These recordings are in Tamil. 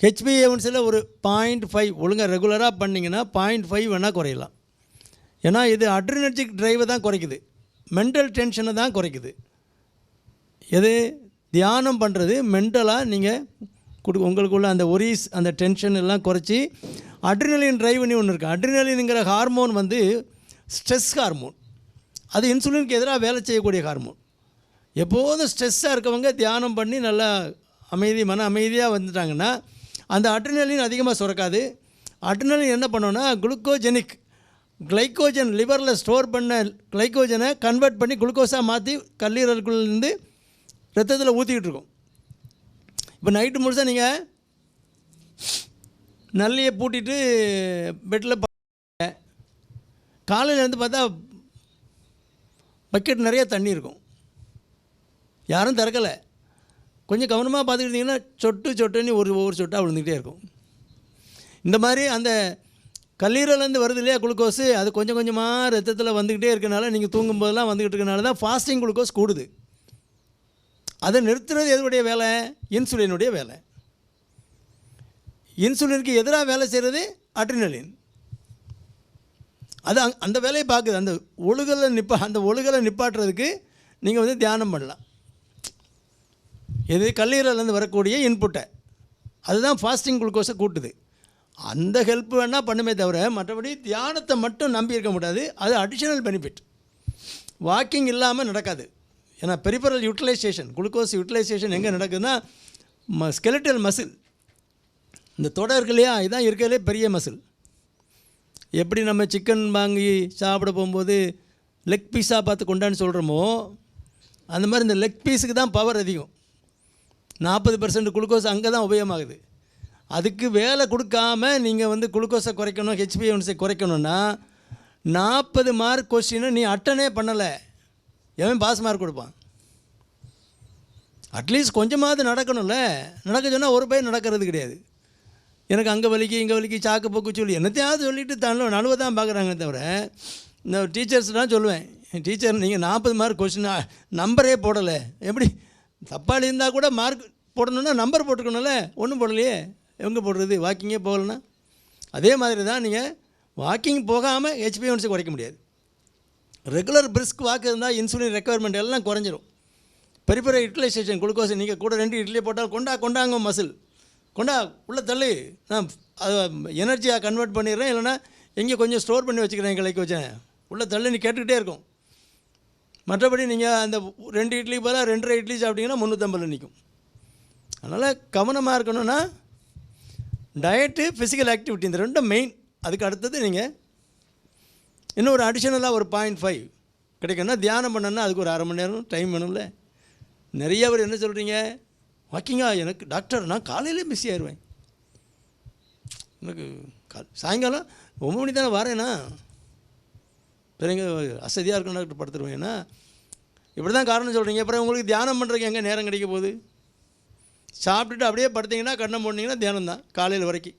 ஹெச்பிஏவன்ஸில் ஒரு பாயிண்ட் ஃபைவ் ஒழுங்காக ரெகுலராக பண்ணிங்கன்னா பாயிண்ட் ஃபைவ் வேணால் குறையலாம். ஏன்னா இது அட்ரினர்ஜிக் ட்ரைவை தான் குறைக்குது. மென்டல் டென்ஷனை தான் குறைக்குது. எது? தியானம் பண்ணுறது மென்டலாக நீங்கள் கொடு உங்களுக்குள்ள அந்த ஒரிஸ் அந்த டென்ஷன் எல்லாம் குறைச்சி அட்ரினலின் ட்ரைவ்னு ஒன்று இருக்குது அட்ரினலின்ங்கிற ஹார்மோன் வந்து ஸ்ட்ரெஸ் ஹார்மோன் அது இன்சுலினுக்கு எதிராக வேலை செய்யக்கூடிய ஹார்மோன் எப்போதும் ஸ்ட்ரெஸ்ஸாக இருக்கவங்க தியானம் பண்ணி நல்லா அமைதி மன அமைதியாக வந்துட்டாங்கன்னா அந்த அட்ரினலின் அதிகமாக சுரக்காது. அட்ரினலின் என்ன பண்ணோன்னா குளுக்கோஜெனிக் கிளைக்கோஜன் லிவரில் ஸ்டோர் பண்ண கிளைக்கோஜனை கன்வெர்ட் பண்ணி குளுக்கோஸாக மாற்றி கல்லீரலுக்குள்ளேருந்து ரத்தத்தில் ஊற்றிக்கிட்டு இருக்கோம். இப்போ நைட்டு முழுசாக நீங்கள் நல்லியை பூட்டிட்டு பெட்டில் காலையில் இருந்து பார்த்தா பக்கெட் நிறைய தண்ணி இருக்கும். யாரும் திறக்கலை. கொஞ்சம் கவனமாக பார்த்துக்கிட்டிங்கன்னா சொட்டு சொட்டுன்னு ஒரு ஒவ்வொரு சொட்டாக விழுந்துக்கிட்டே இருக்கும். இந்த மாதிரி அந்த கல்லீரலேருந்து வருது இல்லையா குளுக்கோஸு? அது கொஞ்சம் கொஞ்சமாக ரத்தத்தில் வந்துக்கிட்டே இருக்கனால நீங்கள் தூங்கும்போதெல்லாம் வந்துக்கிட்டு இருக்கனால தான் ஃபாஸ்டிங் குளுக்கோஸ் கூடுது. அதை நிறுத்துறது எதுடைய வேலை? இன்சுலினுடைய வேலை. இன்சுலினுக்கு எதிராக வேலை செய்கிறது அட்ரினலின் அது அந் அந்த வேலையை பார்க்குது. அந்த ஒழுகலை நிப்பா அந்த ஒழுகலை நிப்பாட்டுறதுக்கு நீங்கள் வந்து தியானம் பண்ணலாம். இது கல்லீரலேருந்து வரக்கூடிய இன்புட்டை அதுதான் ஃபாஸ்டிங் குளுக்கோஸை கூட்டுது. அந்த ஹெல்ப் வேணால் பண்ணுமே தவிர மற்றபடி தியானத்தை மட்டும் நம்பி இருக்க முடியாது. அது அடிஷனல் பெனிஃபிட் வாக்கிங் இல்லாமல் நடக்காது. ஏன்னா பெரிபரல் யூட்டிலைசேஷன் குளுக்கோஸ் யூட்டிலைசேஷன் எங்கே நடக்குதுன்னா ம ஸ்கெலட்டல் மசில் இந்த தொடை இருக்கு இல்லையா இதுதான் இருக்கிறதுலே பெரிய மசில் எப்படி நம்ம சிக்கன் வாங்கி சாப்பிட போகும்போது லெக் பீஸாக பார்த்து கொண்டான்னு சொல்கிறோமோ அந்த மாதிரி இந்த லெக் பீஸுக்கு தான் பவர் அதிகம். நாற்பது பர்சன்ட் குளுக்கோஸ் அங்கே தான் உபயோகமாகுது. அதுக்கு வேலை கொடுக்காம நீங்கள் வந்து குளுக்கோஸை குறைக்கணும் ஹெச்பிஎன்ஸை குறைக்கணும்னா நாற்பது மார்க் கொஸ்டினை நீ அட்டனே பண்ணலை. எவன் பாஸ் மார்க் கொடுப்பான்? அட்லீஸ்ட் கொஞ்சமாவது நடக்கணும்ல. நடக்க சொன்னால் ஒரு பையன் நடக்கிறது கிடையாது. எனக்கு அங்கே வலிக்கு இங்கே வலிக்கு சாக்கு போக்கு சொல்லி என்னத்தையாவது சொல்லிட்டு தள்ள நழுவை தான் பார்க்குறாங்க தவிர இந்த டீச்சர்ஸ்லாம் சொல்லுவேன் டீச்சர் நீங்கள் நாற்பது மார்க் கொஸ்டின் நம்பரே போடலை. எப்படி? தப்பாளி இருந்தால் கூட மார்க் போடணுன்னா நம்பர் போட்டுக்கணும்ல. ஒன்றும் போடலையே. எங்கே போடுறது? வாக்கிங்கே போகலன்னா. அதே மாதிரி தான் நீங்கள் வாக்கிங் போகாமல் ஹெச்பிஎன்சி குறைக்க முடியாது. ரெகுலர் பிரிஸ்க் வாக்கு இருந்தால் இன்சுலின் ரெக்குவயர்மெண்ட் எல்லாம் குறைஞ்சிரும். பெரிய யூட்டிலைசேஷன் குளுக்கோஸ் நீங்கள் கூட ரெண்டு இட்லி போட்டால் கொண்டா கொண்டாங்க மசில் கொண்டா உள்ளே தள்ளி நான் அதை எனர்ஜியாக கன்வெர்ட் பண்ணிடுறேன். இல்லைன்னா எங்கே கொஞ்சம் ஸ்டோர் பண்ணி வச்சுக்கிறேன் கிளைக்கு வச்சேன். உள்ளே தள்ளி நீ கேட்டுக்கிட்டே இருக்கும். மற்றபடி நீங்கள் அந்த ரெண்டு இட்லி போல் ரெண்டரை இட்லி சாப்பிட்டீங்கன்னா முந்நூற்றம்பது நிற்கும் அதனால் கவனமாக இருக்கணும்னா டயட்டு ஃபிசிக்கல் ஆக்டிவிட்டி இந்த ரெண்டும் மெயின் அதுக்கு அடுத்தது நீங்கள் இன்னும் ஒரு அடிஷனலாக ஒரு பாயிண்ட் ஃபைவ் கிடைக்கும்னா தியானம் பண்ணணும்னா அதுக்கு ஒரு அரை மணி நேரம் டைம் வேணும்ல. நிறைய பேர் என்ன சொல்கிறீங்க வாக்கிங்கா எனக்கு டாக்டர் நான் காலையிலே பிஸி ஆயிடுவேன் எனக்கு கா சாயங்காலம் ஒம்பது மணி தானே வரேண்ணா பெரிய அசதியாக இருக்கணும் டாக்டர் படுத்துருவேன். இப்படி தான் காரணம் சொல்கிறீங்க அப்புறம் உங்களுக்கு தியானம் பண்ணுறதுக்கு எங்கே நேரம் கிடைக்க போகுது? சாப்பிட்டுட்டு அப்படியே படுத்தீங்கன்னா கண்ணை போட்டிங்கன்னா தியானம் தான் காலையில் வரைக்கும்.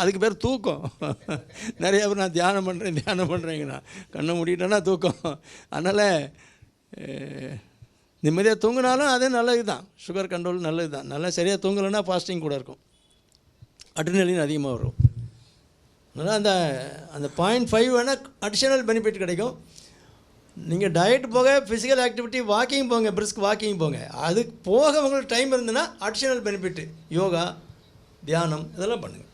அதுக்கு பேர் தூக்கம். நிறைய பேர் நான் தியானம் பண்ணுறேன் தியானம் பண்ணுறேங்கண்ணா கண்ணை மூடிட்டேன்னா தூக்கம். அதனால் நிம்மதியாக தூங்கினாலும் அதே நல்லது தான் சுகர் கண்ட்ரோல் நல்லது தான் நல்லா சரியாக தூங்கலைன்னா ஃபாஸ்டிங் கூட இருக்கும். அட்ரினலின் அதிகமாக வரும். அதனால் அந்த அந்த பாயிண்ட் ஃபைவ் வேணால் அடிஷனல் பெனிஃபிட் கிடைக்கும். நீங்கள் டயட் போக ஃபிசிக்கல் ஆக்டிவிட்டி வாக்கிங் போங்க பிரிஸ்க் வாக்கிங் போங்க. அதுக்கு போக உங்களுக்கு டைம் இருந்ததுன்னா அடிஷனல் பெனிஃபிட் யோகா தியானம் இதெல்லாம் பண்ணுங்கள்